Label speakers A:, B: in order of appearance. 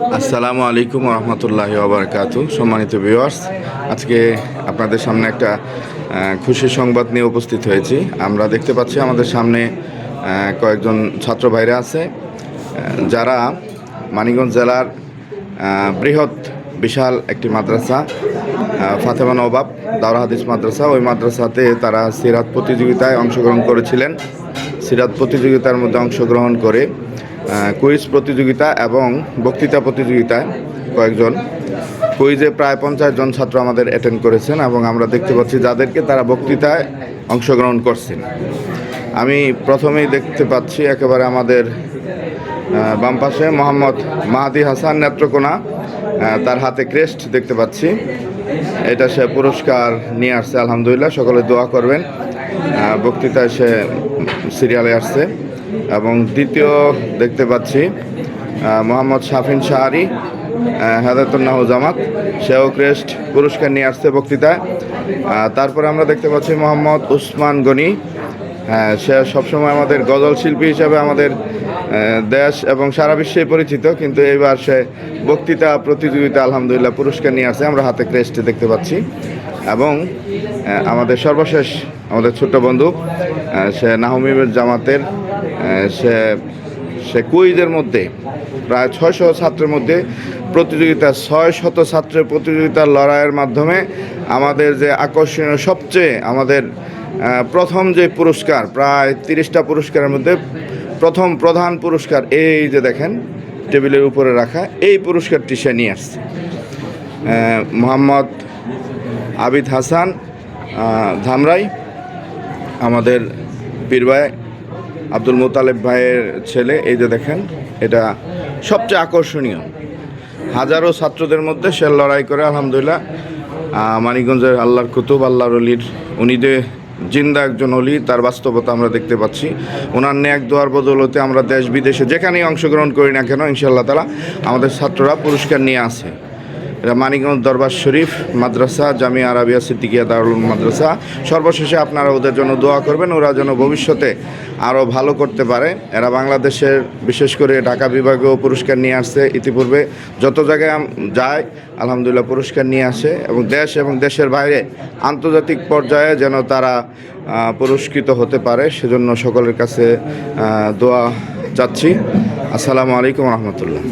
A: আসসালামু আলাইকুম রহমতুল্লাহি ওবরাকাতু সম্মানিত ভিউয়ার্স আজকে আপনাদের সামনে একটা খুশির সংবাদ নিয়ে উপস্থিত হয়েছি। আমরা দেখতে পাচ্ছি আমাদের সামনে কয়েকজন ছাত্র ভাইরা আছে যারা মানিকগঞ্জ জেলার বৃহৎ, বিশাল একটি মাদ্রাসা ফাতেমা নবাব দাওরা হাদিস মাদ্রাসা। ওই মাদ্রাসাতে তারা সিরাত প্রতিযোগিতায় অংশগ্রহণ করেছিলেন। সিরাত প্রতিযোগিতার মধ্যে অংশগ্রহণ করে কুইজ প্রতিযোগিতা এবং বক্তৃতা প্রতিযোগিতায় কয়েকজন। কুইজে প্রায় পঞ্চাশ জন ছাত্র আমাদের অ্যাটেন্ড করেছেন এবং আমরা দেখতে পাচ্ছি যাদেরকে তারা বক্তৃতায় অংশগ্রহণ করছেন। আমি প্রথমেই দেখতে পাচ্ছি একেবারে আমাদের আহ, বাম পাশে মোহাম্মদ মাহাদি হাসান নেত্রকোনা। তার হাতে ক্রেস্ট দেখতে পাচ্ছি। এটা সে পুরস্কার নিয়ে আসছে আলহামদুলিল্লাহ সকলে দোয়া করবেন। বক্তৃতায় সে সিরিয়ালে আসছে। এবং দ্বিতীয় দেখতে পাচ্ছি মোহাম্মদ শাফিন শাহরি হেদায়তুল্লাহ জামাত। সেও ক্রেস্ট পুরস্কার নিয়ে আসছে বক্তৃতায়। তারপরে আমরা দেখতে পাচ্ছি মোহাম্মদ উসমান গনি। হ্যাঁ সে সবসময় আমাদের গজল শিল্পী হিসাবে আমাদের দেশ এবং সারা বিশ্বে পরিচিত, কিন্তু এইবার সে বক্তৃতা প্রতিযোগিতা আলহামদুলিল্লাহ পুরস্কার নিয়ে আসে আমরা হাতে ক্রেস্ট দেখতে পাচ্ছি। এবং আমাদের সর্বশেষ আমাদের ছোট্ট বন্ধু সে নাহমিমের জামাতের সে সে কুইজের মধ্যে, প্রায় ছয়শো ছাত্রের মধ্যে প্রতিযোগিতা, ছয় শত ছাত্রের প্রতিযোগিতার লড়াইয়ের মাধ্যমে আমাদের যে আকর্ষণীয় সবচেয়ে আমাদের প্রথম যে পুরস্কার, প্রায় তিরিশটা পুরস্কারের মধ্যে প্রথম প্রধান পুরস্কার এই যে দেখেন, টেবিলের উপরে রাখা, এই পুরস্কারটি সে নিয়ে আসছে। মোহাম্মদ আবিদ হাসান ধামরাই, আমাদের পীর ভাই আব্দুল মোতালেব ভাইয়ের ছেলে, এই যে দেখেন, এটা সবচেয়ে আকর্ষণীয়। হাজারো ছাত্রদের মধ্যে সে লড়াই করে, আলহামদুলিল্লাহ মানিকগঞ্জের আল্লাহর কুতুব, আল্লাহর অলির, উনি যে জিন্দা একজন অলি, তার বাস্তবতা আমরা দেখতে পাচ্ছি। ওনার ন্যাক দোয়ার বদলতে আমরা দেশ বিদেশে যেখানেই অংশগ্রহণ করি না কেন, ইনশাআল্লাহ তালা আমাদের ছাত্ররা পুরস্কার নিয়ে আসে। এটা মানিকগঞ্জ দরবার শরীফ, মাদ্রাসা, জামিয়া আরাবিয়া সিদ্দিকিয়া দারুল মাদ্রাসা। সর্বশেষে আপনারা ওদের জন্য দোয়া করবেন, ওরা যেন ভবিষ্যতে আরও ভালো করতে পারে। এরা বাংলাদেশের, বিশেষ করে ঢাকা বিভাগেও পুরস্কার নিয়ে আসছে ইতিপূর্বে। যত জায়গায় যায়, আলহামদুলিল্লাহ পুরস্কার নিয়ে আসে এবং দেশ এবং দেশের বাইরে আন্তর্জাতিক পর্যায়ে যেন তারা পুরস্কৃত হতে পারে। সেজন্য সকলের কাছে দোয়া চাচ্ছি। আসসালামু আলাইকুম রহমতুল্লাহ।